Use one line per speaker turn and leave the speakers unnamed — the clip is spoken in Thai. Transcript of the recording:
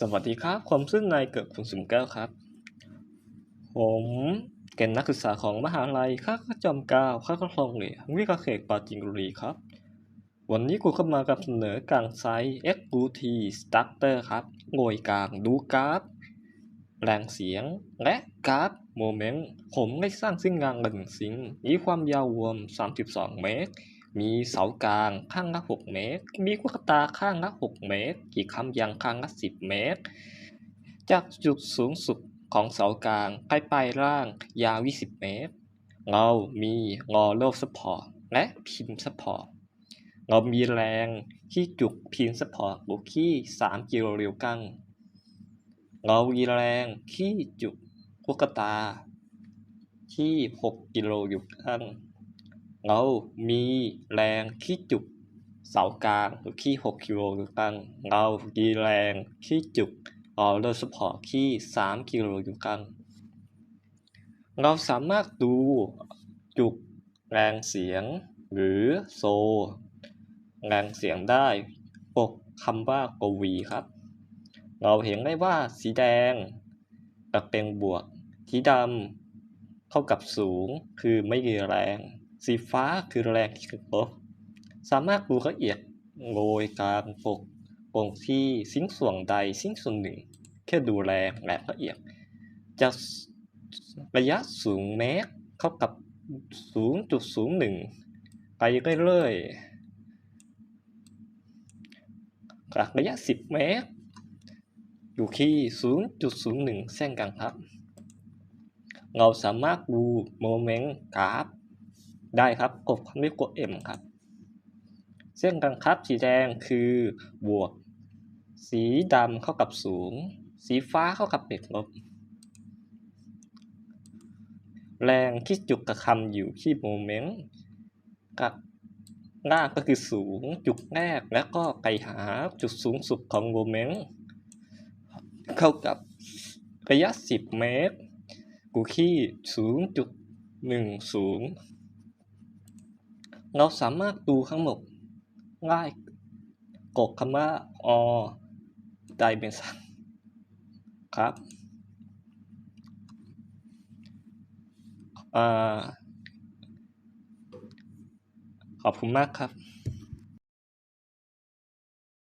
สวัสดีครับ ผมซึ่งนายเกิดผลสุมแก้วครับ ผมเป็นนักศึกษาของมหาลัยข้าก็จอมเกล้าข้าก็คลองเหลยวิกาเขกปาจินบุรีครับ วันนี้กูก็มากับเสนอกลางไซส์ XUT Starter ครับโงยกลางดูกราฟ แรงเสียง และกราฟโมเมนต์ ผมได้สร้างซึ่งงานหนึ่งสิ่งมีความยาวรวม 32 เมตร มีเสากลางข้างละ6เมตร มีกุกตาข้างละ6เมตร กี่คำยังข้างละ10 เมตร จากจุดสูงสุดของเสากลางไปปลายล่างยาว 20 เมตรเรามีงอโลบสปอร์ตและพิมสปอร์ตเรามีแรงที่จุกพิมสปอร์ตบุที่ 3 กิโลนิวตันเรามีแรงที่จุกกุกตาที่ 6 กิโลนิวตัน เรามีแรงที่จุกเสากลางอยู่ที่6กิโลนิวตันเรามีแรงที่จุกออเลอร์สปอร์ตที่3กิโลนิวตันเราสามารถดูจุกแรงเสียงหรือโซ แรงเสียงได้ปกคำว่ากวีครับ เราเห็นได้ว่าสีแดงจะเป็นบวกสีดำเท่ากับสูงคือไม่มีแรง สีฟ้าคือแรงที่ลบสามารถดูละเอียดโงยกางปกตรงที่สิ้นส่วนใดสิ้นส่วนหนึ่ง แค่ดูแรงและละเอียดจะระยะสูงเมตรเท่ากับ 0.01 ไปเรื่อยๆจากระยะ 10 เมตร อยู่ที่ 0.01 เส้นกันครับ เราสามารถดูโมเมนต์กราฟ ได้ครับกดคำนี้กด M ครับ เส้นกันครับสีแดงคือบวก สีดำเข้ากับศูนย์สีฟ้าเข้ากับติดลบ แรงที่จุกกระคำอยู่ที่โมเมนต์กับหน้าก็คือสูงจุดแรกแล้วก็ไปหาจุดสูงสุดของโมเมนต์เข้ากับระยะ 10 เมตร กูขี้0.10 เราสามารถดูทั้งหมดง่ายกดคำว่าอ.ไดเป็นสังครับอ่าขอบคุณมากครับ